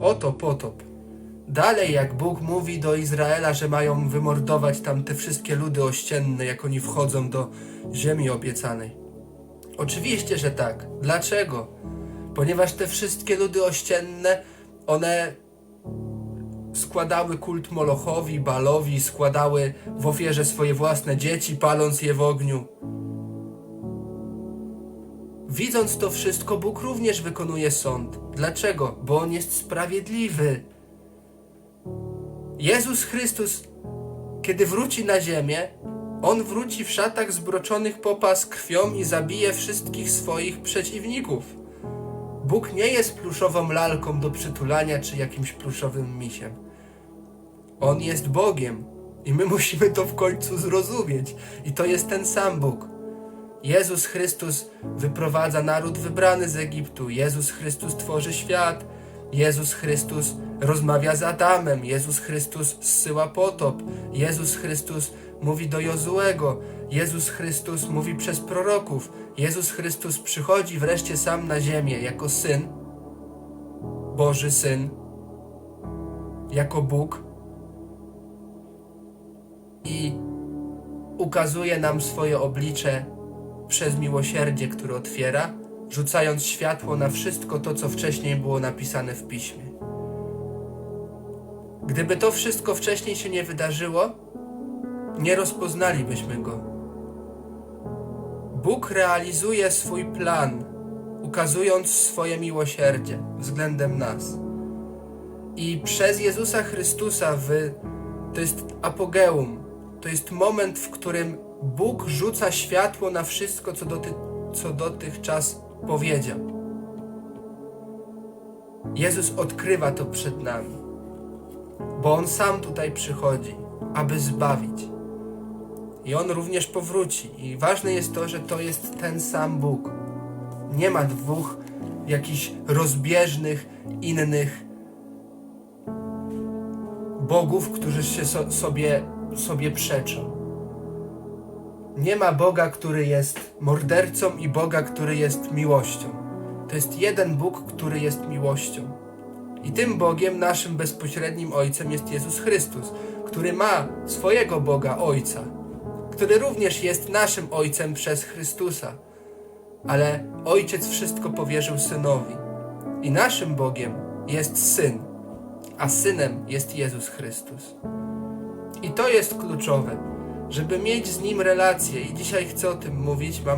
Oto potop. Dalej, jak Bóg mówi do Izraela, że mają wymordować tam te wszystkie ludy ościenne, jak oni wchodzą do ziemi obiecanej. Oczywiście, że tak. Dlaczego? Ponieważ te wszystkie ludy ościenne, one składały kult Molochowi, Balowi, składały w ofierze swoje własne dzieci, paląc je w ogniu. Widząc to wszystko, Bóg również wykonuje sąd. Dlaczego? Bo On jest sprawiedliwy. Jezus Chrystus, kiedy wróci na ziemię, On wróci w szatach zbroczonych popas krwią i zabije wszystkich swoich przeciwników. Bóg nie jest pluszową lalką do przytulania czy jakimś pluszowym misiem. On jest Bogiem i my musimy to w końcu zrozumieć. I to jest ten sam Bóg. Jezus Chrystus wyprowadza naród wybrany z Egiptu. Jezus Chrystus tworzy świat. Jezus Chrystus rozmawia z Adamem. Jezus Chrystus zsyła potop. Jezus Chrystus mówi do Jozułego. Jezus Chrystus mówi przez proroków. Jezus Chrystus przychodzi wreszcie sam na ziemię jako syn, Boży syn, jako Bóg i ukazuje nam swoje oblicze przez miłosierdzie, które otwiera, rzucając światło na wszystko to, co wcześniej było napisane w piśmie. Gdyby to wszystko wcześniej się nie wydarzyło, nie rozpoznalibyśmy go. Bóg realizuje swój plan, ukazując swoje miłosierdzie względem nas. I przez Jezusa Chrystusa w, to jest apogeum, to jest moment, w którym Bóg rzuca światło na wszystko, co, doty, co dotychczas powiedział. Jezus odkrywa to przed nami, bo On sam tutaj przychodzi, aby zbawić. I On również powróci. I ważne jest to, że to jest ten sam Bóg. Nie ma dwóch jakichś rozbieżnych, innych bogów, którzy się so, sobie, sobie przeczą. Nie ma Boga, który jest mordercą i Boga, który jest miłością. To jest jeden Bóg, który jest miłością. I tym Bogiem, naszym bezpośrednim Ojcem jest Jezus Chrystus, który ma swojego Boga Ojca, który również jest naszym Ojcem przez Chrystusa. Ale Ojciec wszystko powierzył Synowi. I naszym Bogiem jest Syn, a Synem jest Jezus Chrystus. I to jest kluczowe, żeby mieć z Nim relację. I dzisiaj chcę o tym mówić. Mam